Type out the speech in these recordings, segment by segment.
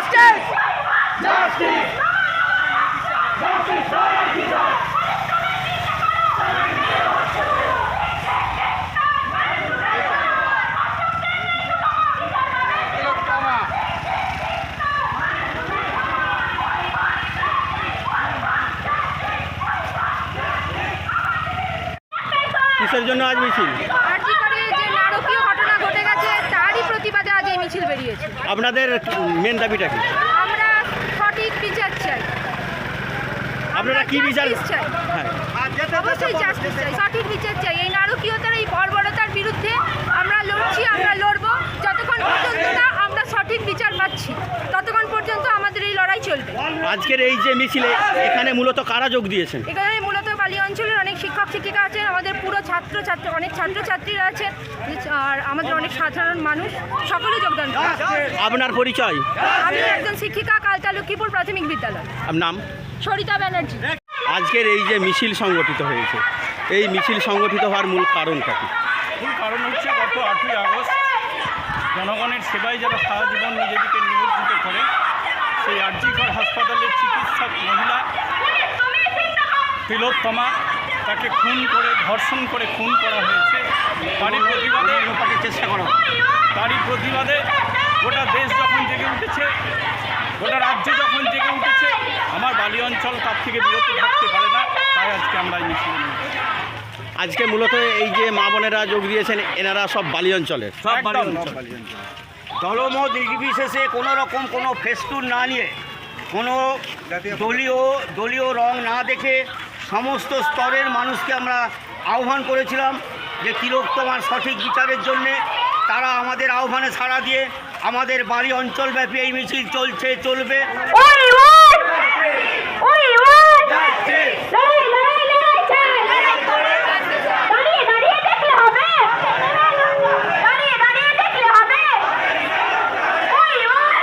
Justice! Justice! Justice! কিসের জন্য আজ মিছিল আপনাদের মেন দাবিটা কি? আমরা সঠিক বিচার চাই। আপনারা কি বিচার হ্যাঁ। অবশ্যই জাস্টিস চাই সঠিক বিচার চাই। এই নারকীয়তার এই বর্বরতার বিরুদ্ধে আমরা লড়ছি আমরা লড়ব। যতক্ষণ পর্যন্ত না আমরা সঠিক বিচার পাচ্ছি ততক্ষণ পর্যন্ত আমাদের এই লড়াই চলবে। আজকের এই যে মিছিলে এখানে মূলত কারা যোগ দিয়েছেন? এখানে বালি অঞ্চলের অনেক শিক্ষক শিক্ষিকা আছেন আমাদের পুরো ছাত্র ছাত্র অনেক ছাত্রছাত্রীরা আছে আর আমাদের অনেক সাধারণ মানুষ সকলে যোগদান আপনার পরিচয়? আমি একজন শিক্ষিকা কালতা লক্ষ্মীপুর প্রাথমিক বিদ্যালয়। নাম? সরিতা ব্যানার্জি। আজকের এই যে মিছিল সংগঠিত হয়েছে এই মিছিল সংগঠিত হওয়ার মূল কারণটা কি? মূল কারণ হচ্ছে গত আটই আগস্ট জনগণের সেবায় যারা সারা জীবন নিজেদেরকে নিমজ্জিত করে সেই আরজিকর হাসপাতালের চিকিৎসক মহিলা তিলোত্তমা তাকে খুন করে ধর্ষণ করে খুন করা হয়েছে। তারই প্রতিবাদে চেষ্টা করা। তারই প্রতিবাদে গোটা দেশ যখন জেগে উঠেছে গোটা রাজ্য যখন জেগে উঠেছে আমার বালি অঞ্চল তার থেকে বিরত থাকতে পারে না তাই আজকে আমরা এই মিছিল আজকে মূলত এই যে মা বোনেরা যোগ দিয়েছেন এনারা সব বালি অঞ্চলের? সব বালি অঞ্চল দলমত নির্বিশেষে কোনো রকম কোনো ফেস্টুন না নিয়ে কোনো দলীয় দলীয় রং না দেখে সমস্ত স্তরের মানুষকে আমরা আহ্বান করেছিলাম যে তিলোত্তমার সঠিক বিচারের জন্যে তারা আমাদের আহ্বানে সাড়া দিয়ে আমাদের বাড়ি অঞ্চলব্যাপী এই মিছিল চলছে চলবে ওই ওই ওই ওই লড়াই লড়াই লড়াই চাই দাঁড়িয়ে দাঁড়িয়ে দেখলে হবে দাঁড়িয়ে দাঁড়িয়ে দেখলে হবে ওই ওই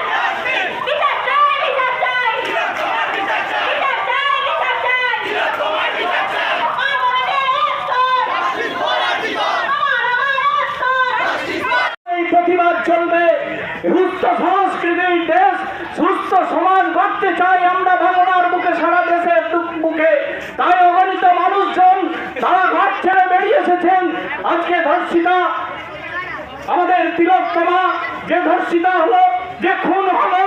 বিচার চাই বিচার চাই বিচার চাই বিচার চাই আমাদের স্তর আমার আমার স্তর এই প্রতিবাদ চলবে সুস্থ সংস্কৃতির দেশ সুস্থ সমাজ গড়তে চাই আমরা ভাঙনার মুখে সারা দেশের দু- মুখে তাই অগণিত মানুষজন তারা ঘর ছেড়ে বেরিয়ে এসেছেন আজকে ধর্ষিতা, আমাদের তিলোত্তমা যে ধর্ষিতা হলো, যে খুন হলো,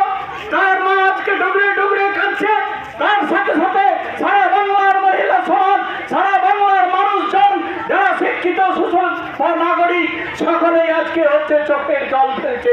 তার মা আজকে ডুবরে ডুবরে কাঁদছে। তার সাথে সাথে সারা বাংলার মহিলা সমাজ, সারা বাংলার মানুষজন, যারা শিক্ষিত, সুশীল, নাগরিক, সকলেই আজকে হচ্ছে চোখের জল ফেলছে